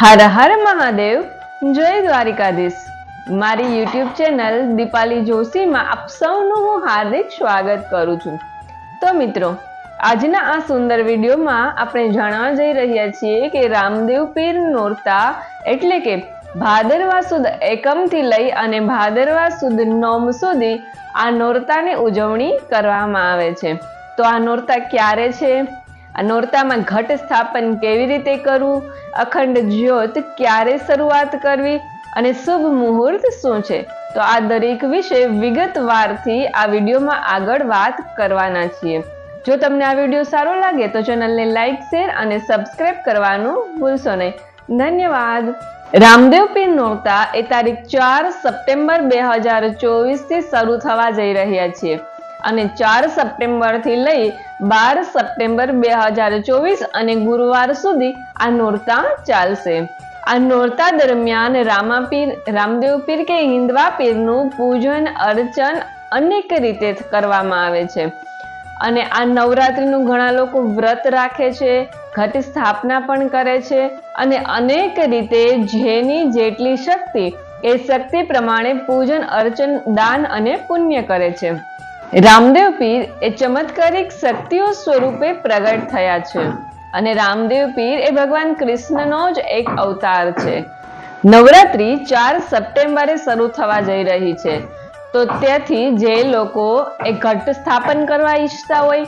હર હર મહાદેવ. જય દ્વારિકાધીશ. મારી YouTube channel Dipali જોશીમાં આપ સૌનું હું હાર્દિક સ્વાગત કરું છું. તો મિત્રો, આજના આ સુંદર વિડીયોમાં આપણે જાણવા જઈ રહ્યા છીએ કે રામદેવ પીર નોરતા એટલે કે ભાદરવા સુદ એકમથી લઈ અને ભાદરવા સુદ નોમ સુધી આ નોરતાની ઉજવણી કરવામાં આવે છે. તો આ નોરતા ક્યારે છે? આ નોરતામાં ઘટ સ્થાપન કેવી રીતે કરવું? અખંડ જ્યોત ક્યારે શરૂઆત કરવી? અને શુભ મુહૂર્ત શું છે? તો આ દરેક વિશે વિગતવારથી આ વિડીયોમાં આગળ વાત કરવાના છીએ. જો તમને આ વીડિયો સારો લાગે તો ચેનલને લાઈક, શેર અને સબસ્ક્રાઇબ કરવાનું ભૂલશો નહીં. ધન્યવાદ. રામદેવ પીર નોરતા એ તારીખ ચાર સપ્ટેમ્બર બે હજાર ચોવીસથી શરૂ થવા જઈ રહ્યા છીએ. અને ચાર સપ્ટેમ્બરથી લઈ બાર સપ્ટેમ્બર બે હજાર ચોવીસ અને ગુરુવાર સુધી આ નોરતા ચાલશે. આ નોરતા દરમિયાન રામાપીર, રામદેવ પીર કે હિન્દવા પીરનું પૂજન, અર્ચન અનેક રીતે કરવામાં આવે છે. અને આ નવરાત્રીનું ઘણા લોકો વ્રત રાખે છે, ઘટ સ્થાપના પણ કરે છે અને અનેક રીતે જેની જેટલી શક્તિ એ શક્તિ પ્રમાણે પૂજન, અર્ચન, દાન અને પુણ્ય કરે છે. રામદેવ પીર એ ચમત્કારિક શક્તિઓ સ્વરૂપે પ્રગટ થયા છે. અને રામદેવ પીર એ ભગવાન કૃષ્ણનો જ એક અવતાર છે. નવરાત્રી ચાર સપ્ટેમ્બરે શરૂ થવા જઈ રહી છે. તો ત્યાંથી જે લોકો એ ઘટ સ્થાપન કરવા ઈચ્છતા હોય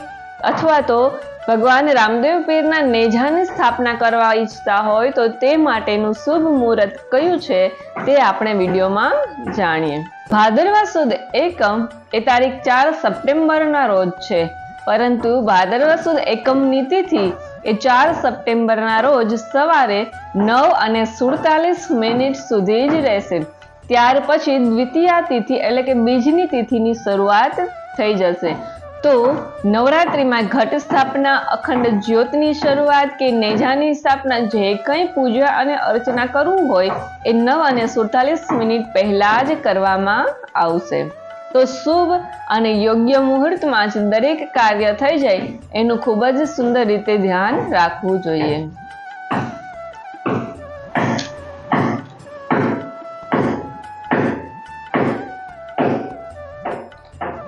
અથવા તો ભગવાન રામદેવ પીરના નેજાની સ્થાપના કરવા ઈચ્છતા હોય તો તે માટેનું શુભ મુહૂર્ત કયું છે તે આપણે વિડીયોમાં જાણીએ. ભાદરવા સુદ એકમ એ તારીખ ચાર સપ્ટેમ્બરના રોજ છે. પરંતુ ભાદરવા સુદ એકમની તિથિ એ ચાર સપ્ટેમ્બરના રોજ સવારે નવ અને સુડતાલીસ મિનિટ સુધી જ રહેશે. ત્યાર પછી દ્વિતીય તિથિ એટલે કે બીજની તિથિની શરૂઆત થઈ જશે. તો નવરાત્રિમાં ઘટ સ્થાપના, અખંડ જ્યોતની શરૂઆત કે નેજાની સ્થાપના જે કંઈ પૂજા અને અર્ચના કરવું હોય એ નવ અને સુડતાલીસ મિનિટ પહેલાં જ કરવામાં આવશે. તો શુભ અને યોગ્ય મુહૂર્તમાં જ દરેક કાર્ય થઈ જાય, એનું ખૂબ જ સુંદર રીતે ધ્યાન રાખવું જોઈએ.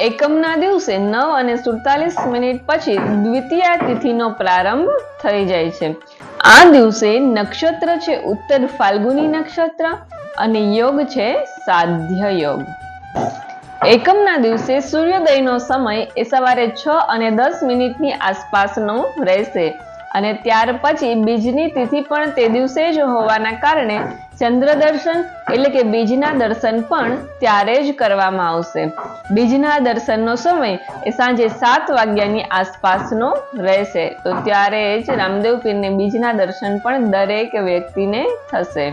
એકમના દિવસે નવ અને સુડતાલીસ મિનિટ પછી દ્વિતીય તિથિનો પ્રારંભ થઈ જાય છે. આ દિવસે નક્ષત્ર છે ઉત્તર ફાલ્ગુની નક્ષત્ર અને યોગ છે સાધ્ય યોગ. એકમના દિવસે સૂર્યોદયનો સમય એ સવારે છ અને દસ મિનિટની આસપાસનો રહેશે અને ત્યાર પછી બીજની તિથિ પણ તે દિવસે જ હોવાના કારણે ચંદ્ર દર્શન એટલે કે બીજના દર્શન પણ ત્યારે જ કરવામાં આવશે. બીજના દર્શનનો સમય એ સાંજે સાત વાગ્યાની આસપાસનો રહેશે. તો ત્યારે જ રામદેવ પીરને બીજના દર્શન પણ દરેક વ્યક્તિને થશે.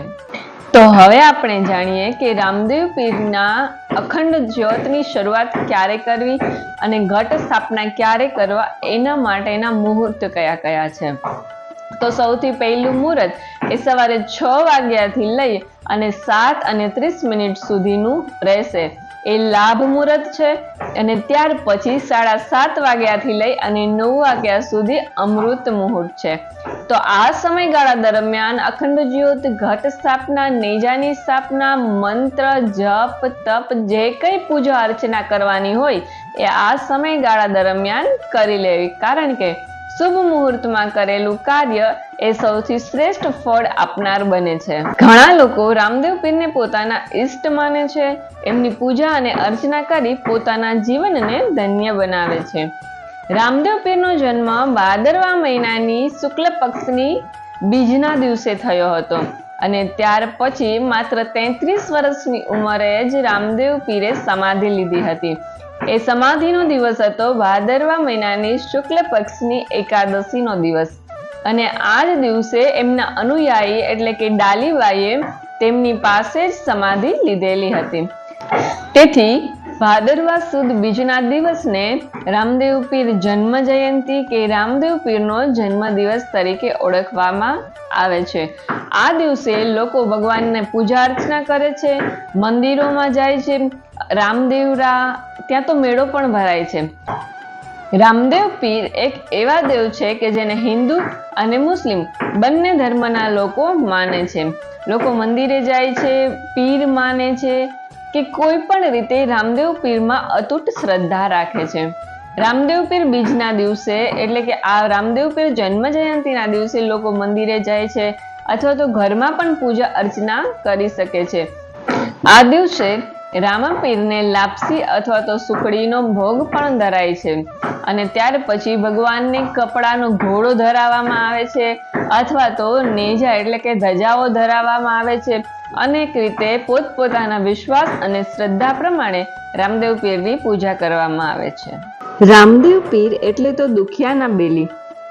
તો હવે આપણે જાણીએ કે રામદેવ પીરના અખંડ જ્યોતની શરૂઆત ક્યારે કરવી અને ઘટ સ્થાપના ક્યારે કરવા એના માટેના મુહૂર્ત કયા કયા છે? તો સૌથી પહેલું મુહૂર્ત એ સવારે છ વાગ્યાથી લઈ અને સાત અને ત્રીસ મિનિટ સુધીનું રહેશે. એ લાભ મુહૂર્ત છે અને ત્યાર પછી સાડા સાત વાગ્યાથી લઈ અને નવ વાગ્યા સુધી અમૃત મુહૂર્ત છે. તો આ સમયગાળા દરમિયાન અખંડ જ્યોત, ઘટ સ્થાપના, નેજાની સ્થાપના, મંત્ર, જપ, તપ, જે કંઈ પૂજા અર્ચના કરવાની હોય એ આ સમયગાળા દરમિયાન કરી લેવી. કારણ કે શુભ મુહૂર્તમાં કરેલું કાર્ય એ સૌથી શ્રેષ્ઠ ફળ આપનાર બને છે. ઘણા લોકો રામદેવ પીરને પોતાના ઈષ્ટ માને છે. એમની પૂજા અને અર્ચના કરી પોતાના જીવનને ધન્ય બનાવે છે. રામદેવ પીરનો જન્મ ભાદરવા મહિનાની શુક્લ પક્ષની બીજના દિવસે થયો હતો અને ત્યાર પછી માત્ર તેત્રીસ વર્ષની ઉંમરે જ રામદેવ પીરે સમાધિ લીધી હતી. એ સમાધિનો દિવસ હતો ભાદરવા મહિનાની શુક્લ પક્ષની એકાદશીનો દિવસ. અને આ જ દિવસે એમના અનુયાયી એટલે કે ડાલીબાઈએ તેમની પાસે જ સમાધિ લીધેલી હતી. તેથી ભાદરવા સુદ બીજના દિવસને રામદેવ પીર જન્મ જયંતિ કે રામદેવ પીરનો જન્મ દિવસ તરીકે ઓળખવામાં આવે છે. આ દિવસે લોકો ભગવાનને પૂજા અર્ચના કરે છે, મંદિરોમાં જાય છે, રામદેવરા ત્યાં તો મેળો પણ ભરાય છે. રામદેવ પીર એક એવા દેવ છે કે જેને હિન્દુ અને મુસ્લિમ બંને ધર્મના લોકો માને છે. લોકો મંદિરે જાય છે, પીર માને છે કે કોઈ પણ રીતે રામદેવ પીરમાં અતૂટ શ્રદ્ધા રાખે છે. રામદેવ પીર બીજના દિવસે એટલે કે આ રામદેવ પીર જન્મ જયંતિના દિવસે લોકો મંદિરે જાય છે અથવા તો ઘરમાં પણ પૂજા અર્ચના કરી શકે છે. આ દિવસે રામાપીરને લાપસી અથવા તો સુખડીનો ભોગ પણ ધરાય છે. અને ત્યાર પછી ભગવાનને કપડાનો ઘોડો ધરાવવામાં આવે છે અથવા તો નેજા એટલે કે ધજાઓ ધરાવવામાં આવે છે. અનેક રીતે પોતપોતાના વિશ્વાસ અને શ્રદ્ધા પ્રમાણે રામદેવ પીરની પૂજા કરવામાં આવે છે. રામદેવ પીર એટલે તો દુખિયાના બેલી.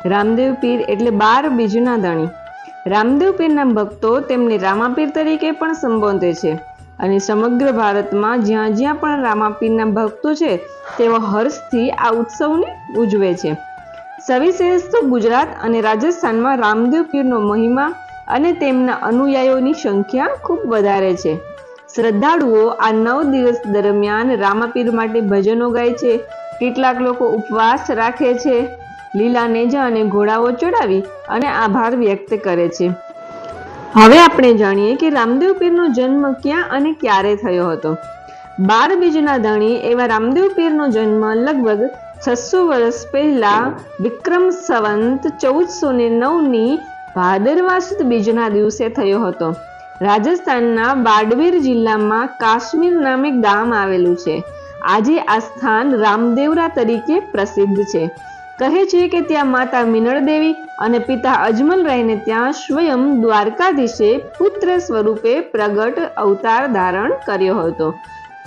રામદેવ પીર એટલે બાર બીજના ધણી. રામદેવ પીરના ભક્તો તેમને રામાપીર તરીકે પણ સંબોધે છે. અને સમગ્ર ભારતમાં જ્યાં જ્યાં પણ રામાપીરના ભક્તો છે, તેઓ હર્ષથી આ ઉત્સવને ઉજવે છે. સવિશેષ તો ગુજરાત અને રાજસ્થાનમાં રામદેવ પીરનો મહિમા અને તેમના અનુયાયીઓની સંખ્યા ખૂબ વધારે છે. શ્રદ્ધાળુઓ આ નવ દિવસ દરમિયાન રામાપીર માટે ભજનો ગાય છે, કેટલાક લોકો ઉપવાસ રાખે છે, લીલા નેજા અને ઘોડાઓ ચડાવી અને આભાર વ્યક્ત કરે છે. હવે આપણે જાણીએ કે રામદેવ પીરનો જન્મ ક્યાં અને ક્યારે થયો હતો. બાર બીજના ધણી એવા રામદેવ પીરનો જન્મ લગભગ છસો વર્ષ પહેલા વિક્રમ સંવંત ચૌદસો ને નવની ભાદરવા બીજના દિવસે થયો હતો. રાજસ્થાનના બાડમેર જિલ્લામાં કાશ્મીર નામે ગામ આવેલું છે. આજે આ સ્થાન રામદેવરા તરીકે પ્રસિદ્ધ છે. કહે છે કે ત્યાં માતા મિનળ દેવી અને પિતા અજમલ રાયને ત્યાં સ્વયં દ્વારકાધીશે પુત્ર સ્વરૂપે પ્રગટ અવતાર ધારણ કર્યો હતો.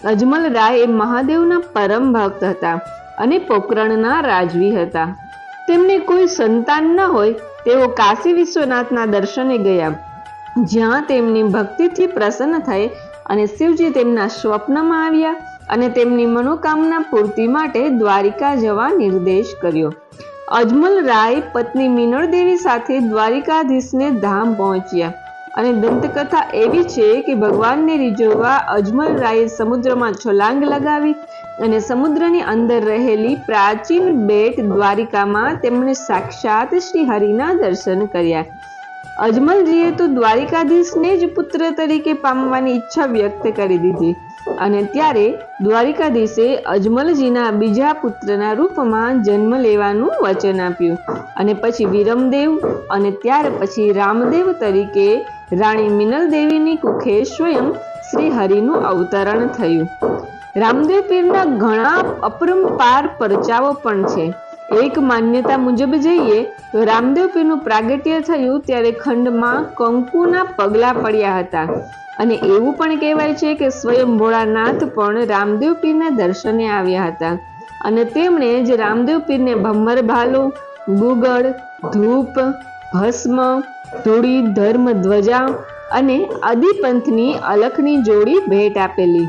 અજમલ રાય એ મહાદેવના પરમ ભક્ત હતા અને પોકરણના રાજવી હતા. તેમને કોઈ સંતાન ન હોય તેઓ કાશી વિશ્વનાથના દર્શને ગયા. જ્યાં તેમની ભક્તિથી પ્રસન્ન થઈ અને શિવજી તેમના સ્વપ્નમાં આવ્યા અને તેમની મનોકામના પૂર્તિ માટે દ્વારિકા જવા નિર્દેશ કર્યો. અજમલ રાય પત્ની મિનળ દેવી સાથે દ્વારિકાધીશને ધામ પહોંચ્યા. અને દંતકથા એવી છે કે ભગવાનને રીઝવવા અજમલ રાયે સમુદ્રમાં છલાંગ લગાવી અને સમુદ્રની અંદર રહેલી પ્રાચીન બેટ દ્વારિકામાં તેમણે સાક્ષાત શ્રી હરિના દર્શન કર્યા. અજમલજીએ તો દ્વારિકાધીશને જ પુત્ર તરીકે પામવાની ઈચ્છા વ્યક્ત કરી દીધી. અને ત્યારે દ્વારિકાધીશે અજમલજીના બીજા પુત્રના રૂપમાં જન્મ લેવાનું વચન આપ્યું. અને પછી વિરમદેવ અને ત્યાર પછી રામદેવ તરીકે રાણી મિનલ દેવીની કુખે સ્વયં શ્રી હરિનું અવતરણ થયું. રામદેવ પીરના ઘણા અપરંપાર પરચાઓ પણ છે. એક માન્યતા મુજબ જઈએ તો રામદેવ પીરનું પ્રાગટ્ય થયું ત્યારે ખંડમાં કંકુના પગલા પડ્યા હતા. અને એવું પણ કહેવાય છે કે સ્વયં ભોળાનાથ પણ રામદેવ પીરના દર્શને આવ્યા હતા. અને તેમણે જ રામદેવ પીરને ભમ્મર ભાલો, ગુગળ, ધૂપ, ભસ્મ, ધૂળી, ધર્મ, ધ્વજા અને આદિપંથની અલખની જોડી ભેટ આપેલી.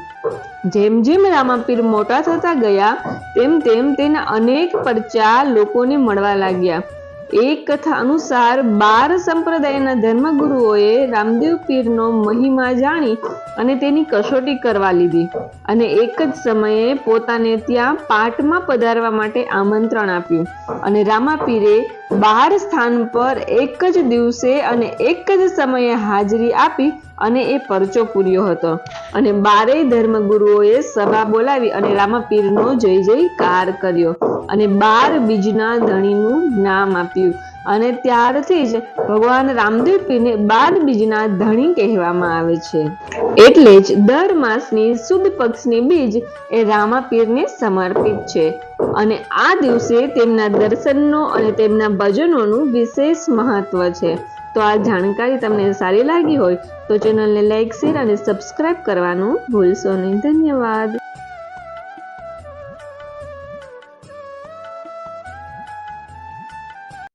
જેમ જેમ રામાપીર મોટા થતા ગયા, તેમ તેમ તેના અનેક પરચા લોકોને મળવા લાગ્યા. એક કથા અનુસાર બાર સંપ્રદાયના ધર્મગુરુઓએ રામદેવ પીરનો મહિમા જાણી અને તેની કસોટી કરવા લીધી અને એક જ સમયે પોતાને ત્યાં પાટમાં પધારવા માટે આમંત્રણ આપ્યું. અને રામાપીરે બાર સ્થાન પર એક જ દિવસે અને એક જ સમયે હાજરી આપી અને એ પરચો પૂર્યો હતો. અને બારેય ધર્મગુરુઓએ સભા બોલાવી અને રામાપીરનો જય જયકાર કર્યો અને બાર બીજના ધણીનું નામ આપ્યું. અને ત્યારથી જ ભગવાન રામદેવપીને બાર બીજના ધણી કહેવામાં આવે છે. એટલે જ દર માસની સુદ પક્ષની બીજ એ રામાપીરને સમર્પિત છે. અને આ દિવસે તેમના દર્શનનો અને તેમના ભજનોનું વિશેષ મહત્વ છે. તો આ જાણકારી તમને સારી લાગી હોય તો ચેનલને લાઈક, શેર અને સબસ્ક્રાઈબ કરવાનું ભૂલશો નહીં. ધન્યવાદ.